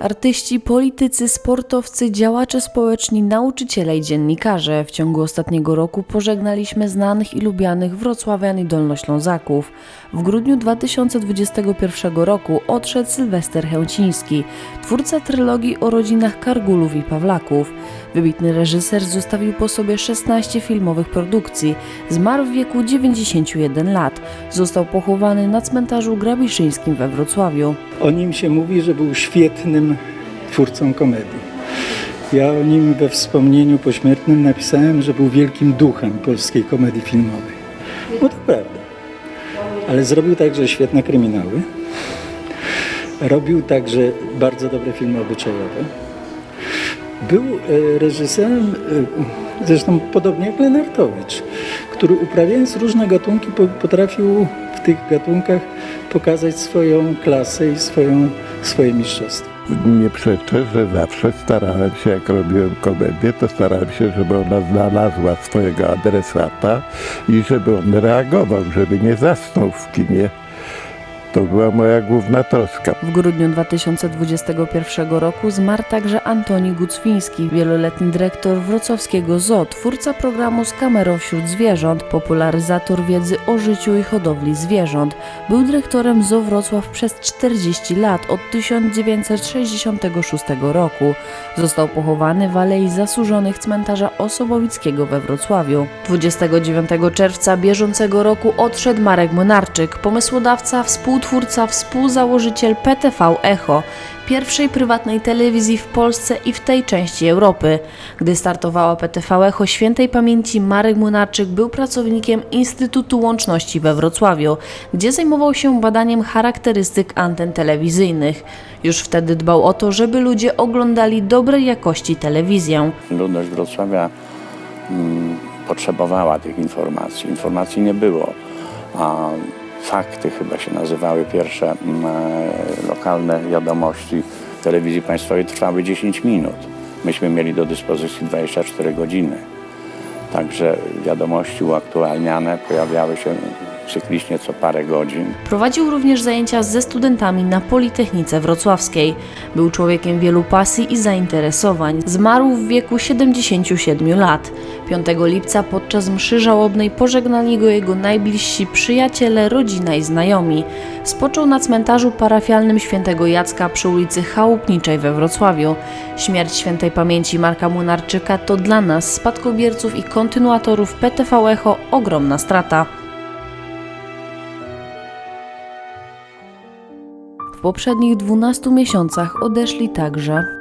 Artyści, politycy, sportowcy, działacze społeczni, nauczyciele i dziennikarze. W ciągu ostatniego roku pożegnaliśmy znanych i lubianych wrocławian i dolnoślązaków. W grudniu 2021 roku odszedł Sylwester Chęciński, twórca trylogii o rodzinach Kargulów i Pawlaków. Wybitny reżyser zostawił po sobie 16 filmowych produkcji. Zmarł w wieku 91 lat. Został pochowany na cmentarzu grabiszyńskim we Wrocławiu. O nim się mówi, że był świetnym twórcą komedii. Ja o nim we wspomnieniu pośmiertnym napisałem, że był wielkim duchem polskiej komedii filmowej. No to prawda. Ale zrobił także świetne kryminały. Robił także bardzo dobre filmy obyczajowe. Był e, reżyserem, e, zresztą podobnie jak Lenartowicz, który uprawiając różne gatunki po- potrafił w tych gatunkach pokazać swoją klasę i swoją, swoje mistrzostwo. Nie przeczę, że zawsze starałem się, jak robiłem komedię, to starałem się, żeby ona znalazła swojego adresata i żeby on reagował, żeby nie zasnął w kinie. To była moja główna troska. W grudniu 2021 roku zmarł także Antoni Gucwiński, wieloletni dyrektor wrocławskiego ZOO, twórca programu z kamerą wśród zwierząt, popularyzator wiedzy o życiu i hodowli zwierząt. Był dyrektorem ZOO Wrocław przez 40 lat, od 1966 roku. Został pochowany w Alei Zasłużonych cmentarza Osobowickiego we Wrocławiu. 29 czerwca bieżącego roku odszedł Marek Monarczyk, pomysłodawca, współtwórca, współzałożyciel PTV Echo, pierwszej prywatnej telewizji w Polsce i w tej części Europy. Gdy startowała PTV Echo świętej pamięci, Marek Monarczyk był pracownikiem Instytutu Łączności we Wrocławiu, gdzie zajmował się badaniem charakterystyk anten telewizyjnych. Już wtedy dbał o to, żeby ludzie oglądali dobrej jakości telewizję. Ludność Wrocławia mm, potrzebowała tych informacji. Informacji nie było, a fakty chyba się nazywały pierwsze mm, e, lokalne wiadomości telewizji państwowej trwały 10 minut. Myśmy mieli do dyspozycji 24 godziny. Także wiadomości uaktualniane pojawiały się cyklicznie co parę godzin. Prowadził również zajęcia ze studentami na Politechnice Wrocławskiej. Był człowiekiem wielu pasji i zainteresowań. Zmarł w wieku 77 lat. 5 lipca podczas mszy żałobnej pożegnali go jego najbliżsi przyjaciele, rodzina i znajomi. Spoczął na cmentarzu parafialnym świętego Jacka przy ulicy Chałupniczej we Wrocławiu. Śmierć świętej pamięci Marka Munarczyka to dla nas, spadkobierców i kontynuatorów PTV Echo, ogromna strata. W poprzednich 12 miesiącach odeszli także